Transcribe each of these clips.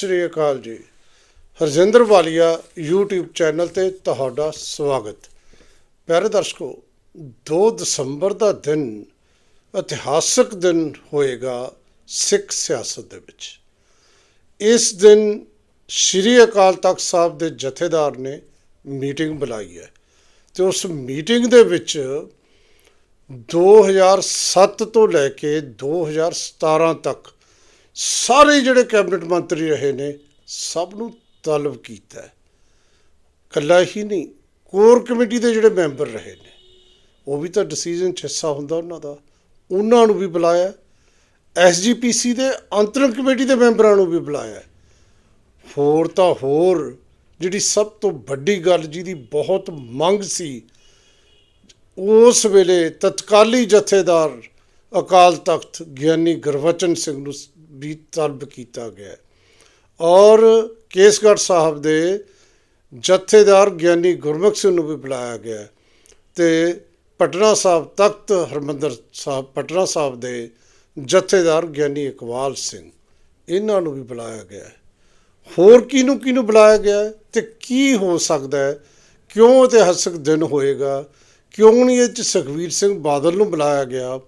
ਸ੍ਰੀ ਅਕਾਲ ਜੀ। ਹਰਜਿੰਦਰ ਵਾਲੀਆ YouTube channel ਤੇ ਤੁਹਾਡਾ ਸਵਾਗਤ। ਪਿਆਰੇ ਦਰਸ਼ਕੋ 2 ਦਸੰਬਰ ਦਾ ਦਿਨ ਇਤਿਹਾਸਕ ਦਿਨ ਹੋਏਗਾ ਸਿੱਖ ਸਿਆਸਤ ਦੇ ਵਿੱਚ। ਇਸ ਦਿਨ ਸ੍ਰੀ ਅਕਾਲ ਤਖਤ ਸਾਹਿਬ ਦੇ ਜਥੇਦਾਰ ਨੇ ਮੀਟਿੰਗ ਬੁਲਾਈ ਹੈ ਤੇ ਉਸ ਮੀਟਿੰਗ ਦੇ ਵਿੱਚ 2007 ਤੋਂ ਲੈ ਕੇ 2017 ਤੱਕ ਸਾਰੇ ਜਿਹੜੇ ਕੈਬਨਿਟ ਮੰਤਰੀ ਰਹੇ ਨੇ, ਸਭ ਨੂੰ ਤਲਬ ਕੀਤਾ। ਹੈ ਕੱਲਾ ਹੀ ਨਹੀਂ, ਕੋਰ ਕਮੇਟੀ ਦੇ ਜਿਹੜੇ ਮੈਂਬਰ ਰਹੇ ਨੇ, ਉਹ ਵੀ ਤਾਂ ਡਿਸੀਜਨ 'ਚ ਹਿੱਸਾ ਹੁੰਦਾ ਉਹਨਾਂ ਦਾ। ਉਹਨਾਂ ਨੂੰ ਵੀ ਬੁਲਾਇਆ। ਐਸਜੀਪੀਸੀ ਦੇ ਅੰਤਰੰਗ ਕਮੇਟੀ ਦੇ ਮੈਂਬਰਾਂ ਨੂੰ ਵੀ ਬੁਲਾਇਆ। ਹੋਰ ਤਾਂ ਹੋਰ, ਜਿਹੜੀ ਸਭ ਤੋਂ ਵੱਡੀ ਗੱਲ ਜਿਹਦੀ ਬਹੁਤ ਮੰਗ ਸੀ, ਉਸ ਵੇਲੇ ਤਤਕਾਲੀ ਜਥੇਦਾਰ ਅਕਾਲ ਤਖਤ ਗਿਆਨੀ ਗੁਰਵਚਨ ਸਿੰਘ ਨੂੰ ਵੀ ਤਲਬ ਕੀਤਾ ਗਿਆ ਔਰ ਕੇਸਗੜ੍ਹ ਸਾਹਿਬ ਦੇ ਜਥੇਦਾਰ ਗਿਆਨੀ ਗੁਰਮੁਖ ਸਿੰਘ ਨੂੰ ਵੀ ਬੁਲਾਇਆ ਗਿਆ ਹੈ। ਤੇ ਪਟਨਾ ਸਾਹਿਬ ਤਖਤ ਹਰਮੰਦਰ ਸਾਹਿਬ, ਪਟਨਾ ਸਾਹਿਬ ਦੇ ਜਥੇਦਾਰ ਗਿਆਨੀ ਇਕਬਾਲ ਸਿੰਘ, ਇਹਨਾਂ ਨੂੰ ਵੀ ਬੁਲਾਇਆ ਗਿਆ ਹੋਰ ਕਿਹਨੂੰ ਕਿਹਨੂੰ ਬੁਲਾਇਆ ਗਿਆ ਹੈ ਤੇ ਕੀ ਹੋ ਸਕਦਾ ਹੈ? ਕਿਉਂ ਇਤਿਹਾਸਕ ਦਿਨ ਹੋਏਗਾ? ਕਿਉਂ ਨਹੀਂ ਇਹ ਚ ਸੁਖਵੀਰ ਸਿੰਘ ਬਾਦਲ ਨੂੰ ਬੁਲਾਇਆ ਗਿਆ?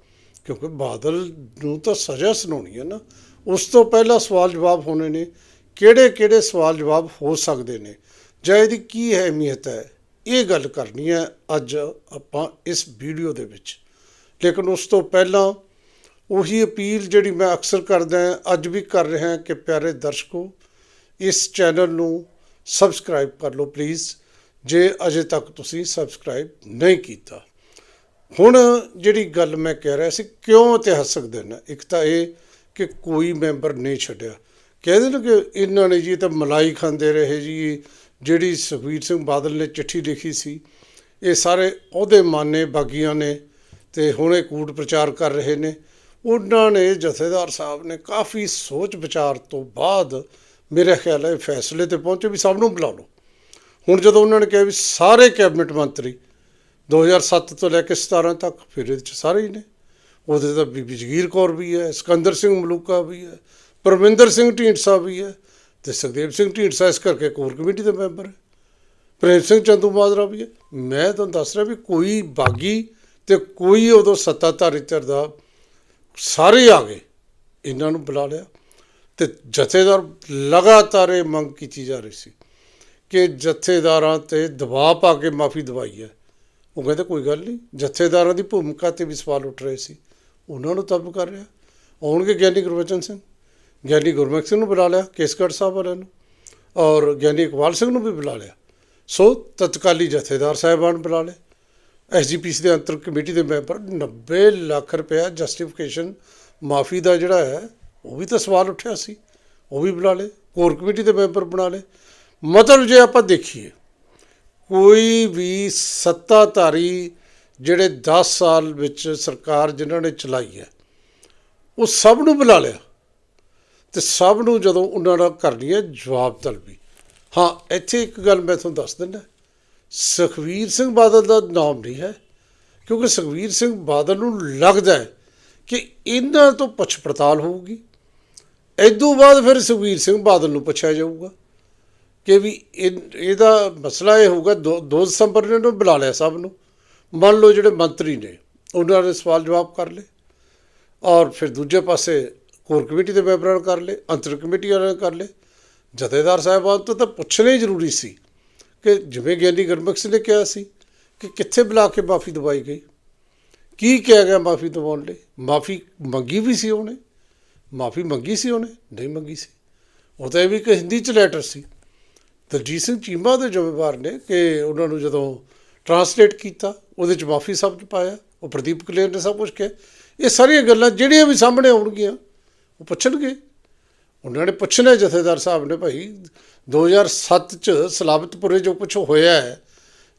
ਕਿਉਂਕਿ ਬਾਦਲ ਨੂੰ ਤਾਂ ਸਜ਼ਾ ਸੁਣਾਉਣੀ ਹੈ ਨਾ। ਉਸ ਤੋਂ ਪਹਿਲਾਂ ਸਵਾਲ ਜਵਾਬ ਹੋਣੇ ਨੇ, ਕਿਹੜੇ ਕਿਹੜੇ ਸਵਾਲ ਜਵਾਬ ਹੋ ਸਕਦੇ ਨੇ? ਜਾਂ ਇਹਦੀ ਕੀ ਅਹਿਮੀਅਤ ਹੈ? ਇਹ ਗੱਲ ਕਰਨੀ ਹੈ ਅੱਜ ਆਪਾਂ ਇਸ ਵੀਡੀਓ ਦੇ ਵਿੱਚ। ਲੇਕਿਨ ਉਸ ਤੋਂ ਪਹਿਲਾਂ ਉਹੀ ਅਪੀਲ ਜਿਹੜੀ ਮੈਂ ਅਕਸਰ ਕਰਦਾ ਅੱਜ ਵੀ ਕਰ ਰਿਹਾ ਕਿ ਪਿਆਰੇ ਦਰਸ਼ਕੋ, ਇਸ ਚੈਨਲ ਨੂੰ ਸਬਸਕ੍ਰਾਈਬ ਕਰ ਲਓ ਪਲੀਜ਼, ਜੇ ਅਜੇ ਤੱਕ ਤੁਸੀਂ ਸਬਸਕ੍ਰਾਈਬ ਨਹੀਂ ਕੀਤਾ। ਹੁਣ ਜਿਹੜੀ ਗੱਲ ਮੈਂ ਕਹਿ ਰਿਹਾ ਸੀ, ਕਿਉਂ ਇਤਿਹਾਸਕ ਦਿਨ ਇੱਕ ਤਾਂ ਇਹ ਕਿ ਕੋਈ ਮੈਂਬਰ ਨਹੀਂ ਛੱਡਿਆ। ਕਹਿੰਦੇ ਨੇ ਕਿ ਇਹਨਾਂ ਨੇ ਜੀ ਤਾਂ ਮਲਾਈ ਖਾਂਦੇ ਰਹੇ ਜੀ, ਜਿਹੜੀ ਸੁਖਬੀਰ ਸਿੰਘ ਬਾਦਲ ਨੇ ਚਿੱਠੀ ਲਿਖੀ ਸੀ, ਇਹ ਸਾਰੇ ਉਹਦੇ ਮਾਨੇ ਬਾਗੀਆਂ ਨੇ ਤੇ ਹੁਣ ਇਹ ਕੂਟ ਪ੍ਰਚਾਰ ਕਰ ਰਹੇ ਨੇ। ਉਹਨਾਂ ਨੇ ਜਥੇਦਾਰ ਸਾਹਿਬ ਨੇ ਕਾਫੀ ਸੋਚ ਵਿਚਾਰ ਤੋਂ ਬਾਅਦ ਮੇਰੇ ਖਿਆਲ ਹੈ ਫੈਸਲੇ ਤੇ ਪਹੁੰਚੇ ਵੀ ਸਭ ਨੂੰ ਬੁਲਾ ਲਓ। ਹੁਣ ਜਦੋਂ ਉਹਨਾਂ ਨੇ ਕਿਹਾ ਵੀ ਸਾਰੇ ਕੈਬਨਿਟ ਮੰਤਰੀ 2007 ਤੋਂ ਲੈ ਕੇ 17 ਤੱਕ, ਫਿਰ ਇਹਦੇ ਚ ਸਾਰੇ ਹੀ ਨੇ। ਉਹਦੇ ਤਾਂ ਬੀਬੀ ਜਗੀਰ ਕੌਰ ਵੀ ਹੈ, ਸਿਕੰਦਰ ਸਿੰਘ ਮਲੂਕਾ ਵੀ ਹੈ, ਪਰਮਿੰਦਰ ਸਿੰਘ ਢੀਂਡਸਾ ਵੀ ਹੈ ਤੇ ਸੁਖਦੇਵ ਸਿੰਘ ਢੀਂਡਸਾ ਇਸ ਕਰਕੇ ਕੋਰ ਕਮੇਟੀ ਦੇ ਮੈਂਬਰ ਹੈ। ਪ੍ਰੇਮ ਸਿੰਘ ਚੰਦੂ ਮਾਜਰਾ ਵੀ ਹੈ। ਮੈਂ ਤੁਹਾਨੂੰ ਦੱਸ ਰਿਹਾ ਵੀ ਕੋਈ ਬਾਗੀ ਤੇ ਕੋਈ ਉਦੋਂ ਸੱਤਾਧਾਰੀ ਧਿਰ ਦਾ ਸਾਰੇ ਆ ਗਏ, ਇਹਨਾਂ ਨੂੰ ਬੁਲਾ ਲਿਆ ਤੇ ਜਥੇਦਾਰ ਲਗਾਤਾਰ ਇਹ ਮੰਗ ਕੀਤੀ ਜਾ ਰਹੀ ਸੀ ਕਿ ਜਥੇਦਾਰਾਂ ਤੇ ਦਬਾਅ ਪਾ ਕੇ ਮਾਫੀ ਦਵਾਈ ਹੈ। ਉਹ ਕਹਿੰਦੇ ਕੋਈ ਗੱਲ ਨਹੀਂ, ਜਥੇਦਾਰਾਂ ਦੀ ਭੂਮਿਕਾ ਤੇ ਵੀ ਸਵਾਲ ਉੱਠ ਰਹੇ ਸੀ। ਉਹਨਾਂ ਨੂੰ ਤਲਬ ਕਰ ਰਿਹਾ। ਆਉਣਗੇ ਗਿਆਨੀ ਗੁਰਬਚਨ ਸਿੰਘ। ਗਿਆਨੀ ਗੁਰਮਖ ਸਿੰਘ ਨੂੰ ਬੁਲਾ ਲਿਆ, ਕੇਸਗੜ੍ਹ ਸਾਹਿਬ ਵਾਲਿਆਂ ਨੂੰ। ਔਰ ਗਿਆਨੀ ਇਕਬਾਲ ਸਿੰਘ ਨੂੰ ਵੀ ਬੁਲਾ ਲਿਆ। ਸੋ ਤਤਕਾਲੀ ਜਥੇਦਾਰ ਸਾਹਿਬਾਨ ਬੁਲਾ ਲਏ। ਐਸਜੀਪੀਸੀ ਦੇ ਅੰਤਰ ਕਮੇਟੀ ਦੇ ਮੈਂਬਰ 90 ਲੱਖ ਰੁਪਇਆ ਜਸਟੀਫਿਕੇਸ਼ਨ ਮਾਫੀ ਦਾ ਜਿਹੜਾ ਹੈ, ਉਹ ਵੀ ਤਾਂ ਸਵਾਲ ਉੱਠਿਆ ਸੀ। ਉਹ ਵੀ ਬੁਲਾ ਲਏ। ਕੋਰ ਕਮੇਟੀ ਦੇ ਮੈਂਬਰ ਬਣਾ ਲਏ। ਮਤਲਬ ਜੇ ਆਪਾਂ ਦੇਖੀਏ, ਕੋਈ ਵੀ ਸੱਤਾਧਾਰੀ ਜਿਹੜੇ 10 ਸਾਲ ਵਿੱਚ ਸਰਕਾਰ ਜਿਨ੍ਹਾਂ ਨੇ ਚਲਾਈ ਹੈ, ਉਹ ਸਭ ਨੂੰ ਬੁਲਾ ਲਿਆ। ਤੇ ਸਭ ਨੂੰ ਜਦੋਂ ਉਹਨਾਂ ਨਾਲ ਕਰਨੀ ਹੈ, ਜਵਾਬ ਤਲਬੀ ਹਾਂ, ਇੱਥੇ ਇੱਕ ਗੱਲ ਮੈਂ ਤੁਹਾਨੂੰ ਦੱਸ ਦਿੰਦਾ। ਸੁਖਵੀਰ ਸਿੰਘ ਬਾਦਲ ਦਾ ਨਾਮ ਨਹੀਂ ਹੈ, ਕਿਉਂਕਿ ਸੁਖਵੀਰ ਸਿੰਘ ਬਾਦਲ ਨੂੰ ਲੱਗਦਾ ਹੈ ਕਿ ਇਹਨਾਂ ਤੋਂ ਪੁੱਛ ਪੜਤਾਲ ਹੋਊਗੀ। ਇਦੋਂ ਬਾਅਦ ਫਿਰ ਸੁਖਵੀਰ ਸਿੰਘ ਬਾਦਲ ਨੂੰ ਪੁੱਛਿਆ ਜਾਊਗਾ ਕਿ ਵੀ ਇਹ- ਇਹਦਾ ਮਸਲਾ ਇਹ ਹੋਊਗਾ 2 ਦਸੰਬਰ ਨੇ ਇਹਨੂੰ ਬੁਲਾ ਲਿਆ ਸਭ ਨੂੰ। ਮੰਨ ਲਓ ਜਿਹੜੇ ਮੰਤਰੀ ਨੇ, ਉਹਨਾਂ ਨੇ ਸਵਾਲ ਜਵਾਬ ਕਰ ਲਏ ਔਰ ਫਿਰ ਦੂਜੇ ਪਾਸੇ ਕੋਰ ਕਮੇਟੀ ਦੇ ਮੈਂਬਰਾਂ ਨੇ ਕਰ ਲਏ, ਅੰਤਰ ਕਮੇਟੀ ਵਾਲਿਆਂ ਨੇ ਕਰ ਲਏ। ਜਥੇਦਾਰ ਸਾਹਿਬਾਨ ਤੋਂ ਤਾਂ ਪੁੱਛਣਾ ਹੀ ਜ਼ਰੂਰੀ ਸੀ ਕਿ ਜਿਵੇਂ ਗਿਆਨੀ ਗੁਰਮੁਖ ਨੇ ਕਿਹਾ ਸੀ ਕਿ ਕਿੱਥੇ ਬੁਲਾ ਕੇ ਮਾਫੀ ਦਵਾਈ ਗਈ? ਕੀ ਕਿਹਾ ਗਿਆ ਮਾਫੀ ਦਵਾਉਣ ਲਈ? ਮਾਫੀ ਮੰਗੀ ਵੀ ਸੀ ਉਹਨੇ? ਮਾਫੀ ਮੰਗੀ ਸੀ ਉਹਨੇ? ਨਹੀਂ ਮੰਗੀ ਸੀ। ਉਹ ਤਾਂ ਇਹ ਵੀ ਕਿ ਹਿੰਦੀ ਚ ਲੈਟਰ ਸੀ। ਦਲਜੀਤ ਸਿੰਘ ਚੀਮਾ ਦੇ ਜ਼ਿੰਮੇਵਾਰ ਨੇ ਕਿ ਉਹਨਾਂ ਨੂੰ ਜਦੋਂ ਟਰਾਂਸਲੇਟ ਕੀਤਾ, ਉਹਦੇ ਚ ਮਾਫੀ ਸ਼ਬਦ ਪਾਇਆ, ਉਹ ਪ੍ਰਦੀਪ ਕਲੇਰ ਨੇ ਸਭ ਕੁਝ ਕਿਹਾ। ਇਹ ਸਾਰੀਆਂ ਗੱਲਾਂ ਜਿਹੜੀਆਂ ਵੀ ਸਾਹਮਣੇ ਆਉਣਗੀਆਂ, ਉਹ ਪੁੱਛਣਗੇ। ਉਹਨਾਂ ਨੇ ਪੁੱਛਣਾ ਜਥੇਦਾਰ ਸਾਹਿਬ ਨੇ ਭਾਈ 2007 ਚ ਸਲਾਬਤਪੁਰੇ ਜੋ ਕੁਝ ਹੋਇਆ ਹੈ,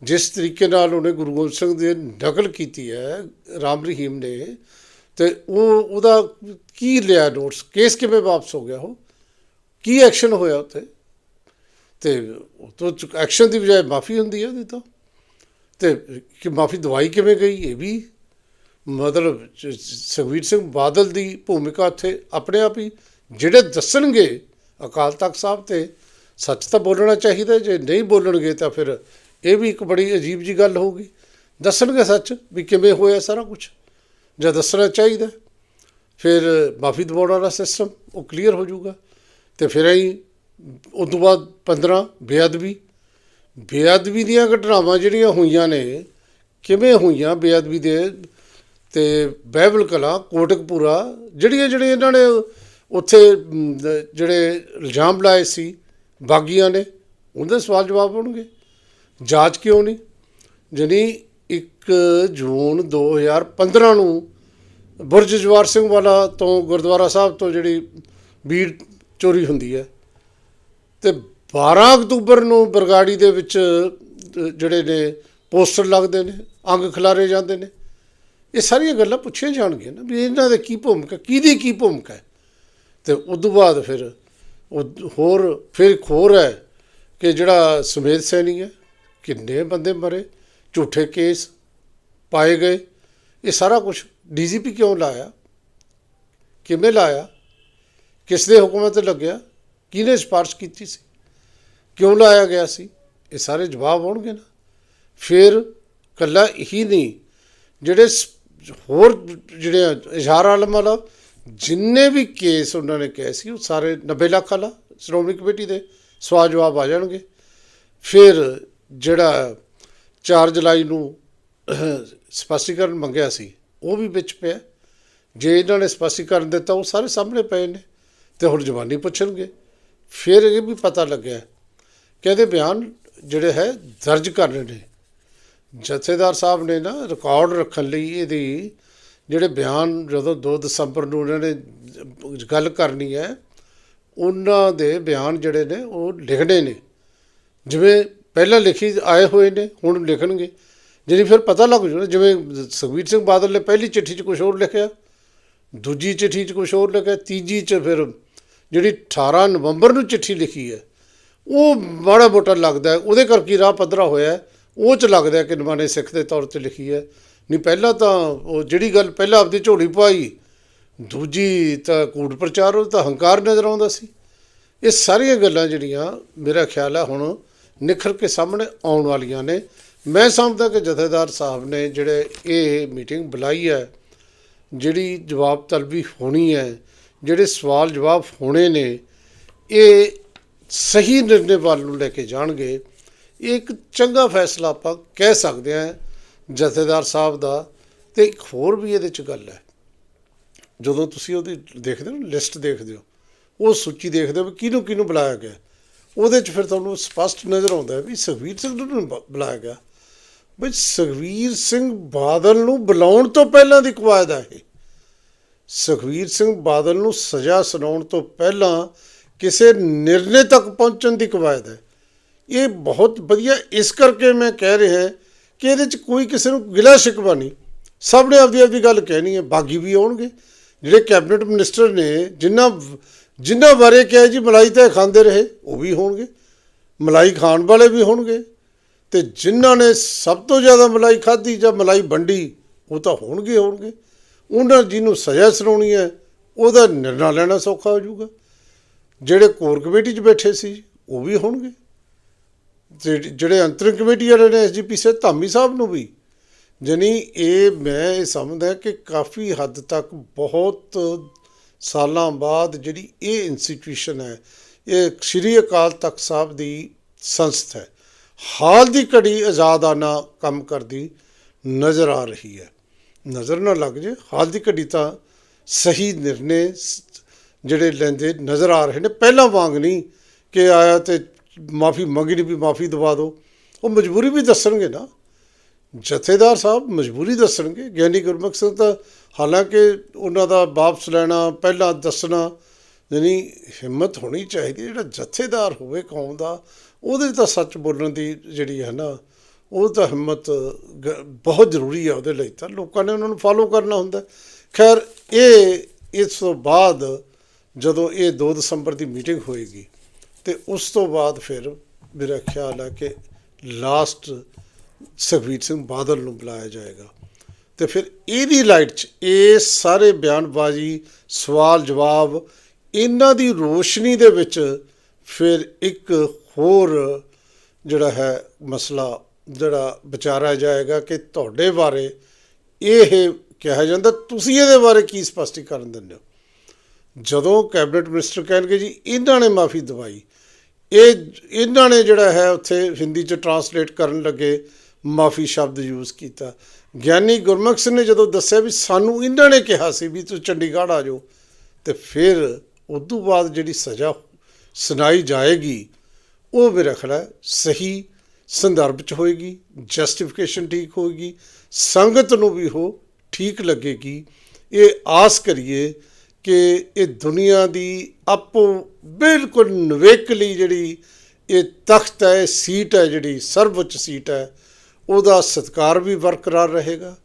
ਜਿਸ ਤਰੀਕੇ ਨਾਲ ਉਹਨੇ ਗੁਰੂ ਗੋਬਿੰਦ ਸਿੰਘ ਦੀ ਨਕਲ ਕੀਤੀ ਹੈ, ਰਾਮ ਰਹੀਮ ਨੇ, ਤੇ ਉਹ, ਉਹਦਾ ਕੀ ਲਿਆ ਨੋਟਸ, ਕੇਸ ਕਿਵੇਂ ਵਾਪਸ ਹੋ ਗਿਆ ਉਹ? ਕੀ ਐਕਸ਼ਨ ਹੋਇਆ ਉੱਥੇ? ਤੇ ਉਹ ਤੋਂ ਐਕਸ਼ਨ ਦੀ ਬਜਾਏ ਮਾਫੀ ਹੁੰਦੀ ਹੈ ਉਹਦੀ ਤਾਂ? ਤੇ ਕਿ ਮਾਫੀ ਦਵਾਈ ਕਿਵੇਂ ਗਈ? ਇਹ ਵੀ ਮਤਲਬ ਸ- ਸੁਖਬੀਰ ਸਿੰਘ ਬਾਦਲ ਦੀ ਭੂਮਿਕਾ ਉੱਥੇ ਆਪਣੇ ਆਪ ਹੀ। ਜਿਹੜੇ ਦੱਸਣਗੇ ਅਕਾਲ ਤਖਤ ਸਾਹਿਬ ਤੇ ਸੱਚ ਤਾਂ ਬੋਲਣਾ ਚਾਹੀਦਾ, ਜੇ ਨਹੀਂ ਬੋਲਣਗੇ ਤਾਂ ਫਿਰ ਇਹ ਵੀ ਇੱਕ ਬੜੀ ਅਜੀਬ ਜੀ ਗੱਲ ਹੋਊਗੀ। ਦੱਸਣਗੇ ਸੱਚ ਵੀ ਕਿਵੇਂ ਹੋਇਆ ਸਾਰਾ ਕੁਝ ਜਾਂ ਦੱਸਣਾ ਚਾਹੀਦਾ? ਫਿਰ ਮਾਫੀ ਦਵਾਉਣ ਵਾਲਾ ਸਿਸਟਮ ਉਹ ਕਲੀਅਰ ਹੋ ਜਾਊਗਾ। ਤੇ ਫਿਰ ਅਸੀਂ ਉਸ ਤੋਂ ਬਾਅਦ 15 ਬੇਅਦਬੀ ਬੇਅਦਬੀ ਦੀਆਂ ਘਟਨਾਵਾਂ ਜਿਹੜੀਆਂ ਹੋਈਆਂ ਨੇ, ਕਿਵੇਂ ਹੋਈਆਂ ਬੇਅਦਬੀ ਦੇ ਤੇ ਬਹਿਬਲ ਕਲਾ, ਕੋਟਕਪੂਰਾ, ਜਿਹੜੀਆਂ ਜਿਹੜੀਆਂ ਇਹਨਾਂ ਨੇ ਉੱਥੇ ਜਿਹੜੇ ਇਲਜ਼ਾਮ ਲਾਏ ਸੀ, ਬਾਗੀਆਂ ਨੇ ਉਹਦੇ ਸਵਾਲ ਜਵਾਬ ਹੋਣਗੇ। ਜਾਂਚ ਕਿਉਂ ਨਹੀਂ? ਜਾਣੀ 1 ਜੂਨ 2015 ਨੂੰ ਬੁਰਜ ਜਵਾਰ ਸਿੰਘ ਵਾਲਾ ਤੋਂ ਗੁਰਦੁਆਰਾ ਸਾਹਿਬ ਤੋਂ ਜਿਹੜੀ ਬੀੜ ਚੋਰੀ ਹੁੰਦੀ ਹੈ, ਤੇ 12 ਅਕਤੂਬਰ ਨੂੰ ਬਰਗਾੜੀ ਦੇ ਵਿੱਚ ਜਿਹੜੇ ਨੇ ਪੋਸਟਰ ਲੱਗਦੇ ਨੇ, ਅੰਗ ਖਿਲਾਰੇ ਜਾਂਦੇ ਨੇ। ਇਹ ਸਾਰੀਆਂ ਗੱਲਾਂ ਪੁੱਛੀਆਂ ਜਾਣਗੀਆਂ ਨਾ, ਵੀ ਇਹਨਾਂ ਦੇ ਕੀ ਭੂਮਿਕਾ, ਕਿਹਦੀ ਕੀ ਭੂਮਿਕਾ ਹੈ? ਤੇ ਉਸ ਤੋਂ ਬਾਅਦ ਫਿਰ ਉਹ ਹੋਰ, ਫਿਰ ਇੱਕ ਹੋਰ ਹੈ ਕਿ ਜਿਹੜਾ ਸੁਮੇਧ ਸੈਣੀ ਹੈ, ਕਿੰਨੇ ਬੰਦੇ ਮਰੇ, ਝੂਠੇ ਕੇਸ ਪਾਏ ਗਏ, ਇਹ ਸਾਰਾ ਕੁਝ ਡੀਜੀਪੀ ਕਿਉਂ ਲਾਇਆ? ਕਿਵੇਂ ਲਾਇਆ? ਕਿਸ ਦੇ ਹੁਕਮ ਤੇ ਲੱਗਿਆ? ਕਿਹਨੇ ਸਿਫਾਰਿਸ਼ ਕੀਤੀ ਸੀ? ਕਿਉਂ ਲਾਇਆ ਗਿਆ ਸੀ? ਇਹ ਸਾਰੇ ਜਵਾਬ ਆਉਣਗੇ ਨਾ। ਫਿਰ ਕੱਲਾ ਇਹੀ ਨਹੀਂ ਜਿਹੜੇ ਸ- ਹੋਰ ਜਿਹੜੇ ਆ, ਇਸ਼ਾਰਾ ਆਲਮ ਵਾਲਾ ਜਿੰਨੇ ਵੀ ਕੇਸ ਉਹਨਾਂ ਨੇ ਕਹੇ ਸੀ ਉਹ ਸਾਰੇ 90 ਲੱਖ ਵਾਲਾ ਸ਼੍ਰੋਮਣੀ ਕਮੇਟੀ ਦੇ ਸਵਾਲ ਜਵਾਬ ਆ ਜਾਣਗੇ। ਫਿਰ ਜਿਹੜਾ 4 ਜੁਲਾਈ ਨੂੰ ਅਹ, ਸਪਸ਼ਟੀਕਰਨ ਮੰਗਿਆ ਸੀ ਉਹ ਵੀ ਵਿੱਚ ਪਿਆ। ਜੇ ਇਹਨਾਂ ਨੇ ਸਪਸ਼ਟੀਕਰਨ ਦਿੱਤਾ ਉਹ ਸਾਰੇ ਸਾਹਮਣੇ ਪਏ ਨੇ ਤੇ ਹੁਣ ਜਵਾਨੀ ਪੁੱਛਣਗੇ। ਫਿਰ ਇਹ ਵੀ ਪਤਾ ਲੱਗਿਆ ਕਿ ਇਹਦੇ ਬਿਆਨ ਜਿਹੜੇ ਹੈ, ਦਰਜ ਕਰਨੇ ਨੇ। ਜਥੇਦਾਰ ਸਾਹਿਬ ਨੇ ਨਾ ਰਿਕਾਰਡ ਰੱਖਣ ਲਈ ਇਹਦੀ ਜਿਹੜੇ ਬਿਆਨ ਜਦੋਂ 2 ਦਸੰਬਰ ਨੂੰ ਉਹਨਾਂ ਨੇ ਗੱਲ ਕਰਨੀ ਹੈ, ਉਹਨਾਂ ਦੇ ਬਿਆਨ ਜਿਹੜੇ ਨੇ ਉਹ ਲਿਖਣੇ ਨੇ। ਜਿਵੇਂ ਪਹਿਲਾਂ ਲਿਖੀ ਆਏ ਹੋਏ ਨੇ, ਹੁਣ ਲਿਖਣਗੇ। ਜਿਹੜੀ ਫਿਰ ਪਤਾ ਲੱਗ ਜੂ ਜਿਵੇਂ ਸੁਖਬੀਰ ਸਿੰਘ ਬਾਦਲ ਨੇ ਪਹਿਲੀ ਚਿੱਠੀ 'ਚ ਕੁਝ ਹੋਰ ਲਿਖਿਆ, ਦੂਜੀ ਚਿੱਠੀ 'ਚ ਕੁਝ ਹੋਰ ਲਿਖਿਆ, ਤੀਜੀ 'ਚ ਫਿਰ ਜਿਹੜੀ 18 ਨਵੰਬਰ ਨੂੰ ਚਿੱਠੀ ਲਿਖੀ ਹੈ ਉਹ ਮਾੜਾ ਮੋਟਾ ਲੱਗਦਾ ਉਹਦੇ ਕਰਕੇ ਰਾਹ ਪੱਧਰਾ ਹੋਇਆ ਉਹ 'ਚ ਲੱਗਦਾ ਹੈ ਕਿ ਨਵਾਨੇ ਸਿੱਖ ਦੇ ਤੌਰ ਤੇ ਲਿਖੀ ਹੈ। ਨਹੀਂ, ਪਹਿਲਾਂ ਤਾਂ ਉਹ ਜਿਹੜੀ ਗੱਲ ਪਹਿਲਾਂ ਆਪਦੀ ਝੋਲੀ ਪਾਈ ਦੂਜੀ ਤਾਂ ਕੂੜ ਪ੍ਰਚਾਰ, ਉਹ ਤਾਂ ਹੰਕਾਰ ਨਜ਼ਰ ਆਉਂਦਾ ਸੀ। ਇਹ ਸਾਰੀਆਂ ਗੱਲਾਂ ਜਿਹੜੀਆਂ ਮੇਰਾ ਖਿਆਲ ਆ ਹੁਣ ਨਿਖਰ ਕੇ ਸਾਹਮਣੇ ਆਉਣ ਵਾਲੀਆਂ ਨੇ। ਮੈਂ ਸਮਝਦਾ ਕਿ ਜਥੇਦਾਰ ਸਾਹਿਬ ਨੇ ਜਿਹੜੇ ਇਹ ਮੀਟਿੰਗ ਬੁਲਾਈ ਹੈ, ਜਿਹੜੀ ਜਵਾਬ ਤਲਬੀ ਹੋਣੀ ਹੈ, ਜਿਹੜੇ ਸਵਾਲ ਜਵਾਬ ਹੋਣੇ ਨੇ, ਇਹ ਸਹੀ ਨਿਰਣੇ ਵੱਲ ਨੂੰ ਲੈ ਕੇ ਜਾਣਗੇ, ਇਹ ਇੱਕ ਚੰਗਾ ਫੈਸਲਾ ਆਪਾਂ ਕਹਿ ਸਕਦੇ ਹਾਂ ਜਥੇਦਾਰ ਸਾਹਿਬ ਦਾ। ਤੇ ਇੱਕ ਹੋਰ ਵੀ ਇਹਦੇ ਚ ਗੱਲ ਹੈ। ਜਦੋਂ ਤੁਸੀਂ ਉਹਦੀ ਦੇਖਦੇ ਹੋ ਲਿਸਟ ਦੇਖਦੇ ਹੋ, ਉਹ ਸੂਚੀ ਦੇਖਦੇ ਹੋ ਵੀ ਕਿਹਨੂੰ ਕਿਹਨੂੰ ਬੁਲਾਇਆ ਗਿਆ। ਉਹਦੇ ਚ ਫਿਰ ਤੁਹਾਨੂੰ ਸਪਸ਼ਟ ਨਜ਼ਰ ਆਉਂਦਾ ਵੀ ਸੁਖਵੀਰ ਸਿੰਘ ਨੂੰ ਬ- ਬੁਲਾਇਆ ਗਿਆ। ਬਈ ਸੁਖਵੀਰ ਸਿੰਘ ਬਾਦਲ ਨੂੰ ਬੁਲਾਉਣ ਤੋਂ ਪਹਿਲਾਂ ਦੀ ਕਵਾਇਦ ਹੈ ਇਹ। ਸੁਖਵੀਰ ਸਿੰਘ ਬਾਦਲ ਨੂੰ ਸਜ਼ਾ ਸੁਣਾਉਣ ਤੋਂ ਪਹਿਲਾਂ ਕਿਸੇ ਨਿਰਣੇ ਤੱਕ ਪਹੁੰਚਣ ਦੀ ਕਵਾਇਦ ਹੈ। ਇਹ ਬਹੁਤ ਵਧੀਆ, ਇਸ ਕਰਕੇ ਮੈਂ ਕਹਿ ਰਿਹਾ ਕਿ ਇਹਦੇ ਚ ਕੋਈ ਕਿਸੇ ਨੂੰ ਗਿਲਾ ਸ਼ਿਕਵਾ ਨਹੀਂ। ਸਭ ਨੇ ਆਪਦੀ ਆਪਦੀ ਗੱਲ ਕਹਿਣੀ ਹੈ, ਬਾਗੀ ਵੀ ਆਉਣਗੇ। ਜਿਹੜੇ ਕੈਬਨਿਟ ਮਿਨਿਸਟਰ ਨੇ ਜਿਨ੍ਹਾਂ ਜਿਨ੍ਹਾਂ ਬਾਰੇ ਕਿਹਾ ਜੀ, ਮਲਾਈ ਤਾਂ ਖਾਂਦੇ ਰਹੇ, ਉਹ ਵੀ ਹੋਣਗੇ। ਮਲਾਈ ਖਾਣ ਵਾਲੇ ਵੀ ਹੋਣਗੇ। ਤੇ ਜਿਨ੍ਹਾਂ ਨੇ ਸਭ ਤੋਂ ਜ਼ਿਆਦਾ ਮਲਾਈ ਖਾਧੀ ਜਾਂ ਮਲਾਈ ਵੰਡੀ, ਉਹ ਤਾਂ ਹੋਣਗੇ ਹੋਣਗੇ। ਉਹਨਾਂ ਜਿਹਨੂੰ ਸਜ਼ਾ ਸੁਣਾਉਣੀ ਹੈ, ਉਹਦਾ ਨਿਰਣਾ ਲੈਣਾ ਸੌਖਾ ਹੋ ਜਾਊਗਾ। ਜਿਹੜੇ ਕੋਰ ਕਮੇਟੀ 'ਚ ਬੈਠੇ ਸੀ, ਉਹ ਵੀ ਹੋਣਗੇ। ਤੇ ਜਿਹੜੇ ਅੰਤਰਿਮ ਕਮੇਟੀ ਵਾਲੇ ਨੇ ਐਸਜੀਪੀ ਸੇ ਧਾਮੀ ਸਾਹਿਬ ਨੂੰ ਵੀ। ਜਾਣੀ ਇਹ ਮੈਂ ਇਹ ਸਮਝਦਾ ਕਿ ਕਾਫੀ ਹੱਦ ਤੱਕ ਬਹੁਤ ਸਾਲਾਂ ਬਾਅਦ ਜਿਹੜੀ ਇਹ ਇੰਸਟੀਟਿਊਸ਼ਨ ਹੈ, ਇਹ ਸ਼੍ਰੀ ਅਕਾਲ ਤਖਤ ਸਾਹਿਬ ਦੀ ਸੰਸਥਾ ਹੈ। ਹਾਲ ਦੀ ਘੜੀ ਆਜ਼ਾਦਾਨਾ ਕੰਮ ਕਰਦੀ ਨਜ਼ਰ ਆ ਰਹੀ ਹੈ। ਨਜ਼ਰ ਨਾ ਲੱਗ ਜੇ, ਹਾਲ ਦੀ ਘੜੀ ਤਾਂ ਸਹੀ ਨਿਰਣੇ ਸ- ਜਿਹੜੇ ਲੈਂਦੇ ਨਜ਼ਰ ਆ ਰਹੇ ਨੇ, ਪਹਿਲਾਂ ਵਾਂਗ ਨਹੀਂ ਕਿ ਆਇਆ ਤੇ ਮਾਫੀ ਮੰਗੀ ਨਹੀਂ ਵੀ ਮਾਫੀ ਦਵਾ ਦਿਓ। ਉਹ ਮਜਬੂਰੀ ਵੀ ਦੱਸਣਗੇ ਨਾ। ਜਥੇਦਾਰ ਸਾਹਿਬ ਮਜਬੂਰੀ ਦੱਸਣਗੇ। ਗਿਆਨੀ ਗੁਰਮੁਖ ਸਿੰਘ ਤਾਂ ਹਾਲਾਂਕਿ ਉਹਨਾਂ ਦਾ ਵਾਪਸ ਲੈਣਾ, ਪਹਿਲਾਂ ਦੱਸਣਾ, ਯਾਨੀ ਹਿੰਮਤ ਹੋਣੀ ਚਾਹੀਦੀ ਜਿਹੜਾ ਜਥੇਦਾਰ ਹੋਵੇ ਕੌਮ ਦਾ, ਉਹਦੇ ਤਾਂ ਸੱਚ ਬੋਲਣ ਦੀ ਜਿਹੜੀ ਹੈ ਨਾ, ਉਹ ਤਾਂ ਹਿੰਮਤ ਗ- ਬਹੁਤ ਜ਼ਰੂਰੀ ਹੈ ਉਹਦੇ ਲਈ ਤਾਂ। ਲੋਕਾਂ ਨੇ ਉਹਨਾਂ ਨੂੰ ਫਾਲੋ ਕਰਨਾ ਹੁੰਦਾ। ਖੈਰ, ਇਹ ਇਸ ਤੋਂ ਬਾਅਦ ਜਦੋਂ ਇਹ 2 ਦਸੰਬਰ ਦੀ ਮੀਟਿੰਗ ਹੋਏਗੀ ਤੇ ਉਸ ਤੋਂ ਬਾਅਦ ਫਿਰ ਮੇਰਾ ਖਿਆਲ ਹੈ ਕਿ ਲਾਸਟ ਸੁਖਬੀਰ ਸਿੰਘ ਬਾਦਲ ਨੂੰ ਬੁਲਾਇਆ ਜਾਏਗਾ। ਤੇ ਫਿਰ ਇਹਦੀ ਲਾਈਟ 'ਚ ਇਹ ਸਾਰੇ ਬਿਆਨਬਾਜ਼ੀ ਸਵਾਲ ਜਵਾਬ ਇਹਨਾਂ ਦੀ ਰੋਸ਼ਨੀ ਦੇ ਵਿੱਚ ਫਿਰ ਇੱਕ ਹੋਰ ਜਿਹੜਾ ਹੈ ਮਸਲਾ ਜਿਹੜਾ ਵਿਚਾਰਿਆ ਜਾਏਗਾ ਕਿ ਤੁਹਾਡੇ ਬਾਰੇ ਇਹ ਕਿਹਾ ਜਾਂਦਾ, ਤੁਸੀਂ ਇਹਦੇ ਬਾਰੇ ਕੀ ਸਪਸ਼ਟੀਕਰਨ ਦਿੰਦੇ ਹੋ? ਜਦੋਂ ਕੈਬਨਿਟ ਮਿਨਿਸਟਰ ਕਹਿਣਗੇ ਜੀ, ਇਹਨਾਂ ਨੇ ਮਾਫੀ ਦਵਾਈ। ਇਹ, ਇਹਨਾਂ ਨੇ ਜਿਹੜਾ ਹੈ ਉੱਥੇ ਹਿੰਦੀ ਚ ਟਰਾਂਸਲੇਟ ਕਰਨ ਲੱਗੇ, ਮਾਫੀ ਸ਼ਬਦ ਯੂਜ਼ ਕੀਤਾ। ਗਿਆਨੀ ਗੁਰਮੁਖ ਸਿੰਘ ਨੇ ਜਦੋਂ ਦੱਸਿਆ ਵੀ ਸਾਨੂੰ ਇਹਨਾਂ ਨੇ ਕਿਹਾ ਸੀ ਵੀ ਤੁਸੀਂ ਚੰਡੀਗੜ੍ਹ ਆ ਜਾਓ, ਤੇ ਫਿਰ ਉਦੋਂ ਬਾਅਦ ਜਿਹੜੀ ਸਜ਼ਾ ਸੁਣਾਈ ਜਾਏਗੀ, ਉਹ ਮੇਰਾ ਖਿਆਲ ਸਹੀ ਸੰਦਰਭ ਚ ਹੋਏਗੀ ਜਸਟੀਫਿਕੇਸ਼ਨ ਠੀਕ ਹੋਏਗੀ, ਸੰਗਤ ਨੂੰ ਵੀ ਉਹ ਠੀਕ ਲੱਗੇਗੀ। ਇਹ ਆਸ ਕਰੀਏ ਕਿ ਇਹ ਦੁਨੀਆ ਦੀ ਆਪੋ ਬਿਲਕੁਲ ਨਵੇਕਲੀ ਜਿਹੜੀ ਇਹ ਤਖਤ ਹੈ ਸੀਟ ਹੈ, ਜਿਹੜੀ ਸਰਵਉੱਚ ਸੀਟ ਹੈ, ਉਹਦਾ ਸਤਕਾਰ ਵੀ ਬਰਕਰਾਰ ਰਹੇਗਾ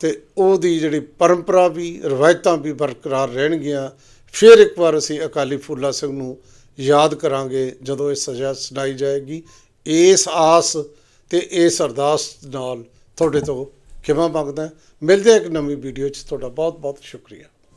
ਤੇ ਉਹਦੀ ਜਿਹੜੀ ਪਰੰਪਰਾ ਵੀ, ਰਵਾਇਤਾਂ ਵੀ ਬਰਕਰਾਰ ਰਹਿਣਗੀਆਂ। ਫਿਰ ਇੱਕ ਵਾਰ ਅਸੀਂ ਅਕਾਲੀ ਫੂਲਾ ਸਿੰਘ ਨੂੰ ਯਾਦ ਕਰਾਂਗੇ ਜਦੋਂ ਇਹ ਸਜ਼ਾ ਸੁਣਾਈ ਜਾਏਗੀ। ਇਸ ਆਸ ਤੇ ਇਸ ਅਰਦਾਸ ਨਾਲ ਤੁਹਾਡੇ ਤੋਂ ਖਿਮਾ ਮੰਗਦਾ। ਮਿਲਦੇ ਇੱਕ ਨਵੀਂ ਵੀਡੀਓ 'ਚ। ਤੁਹਾਡਾ ਬਹੁਤ ਬਹੁਤ ਸ਼ੁਕਰੀਆ।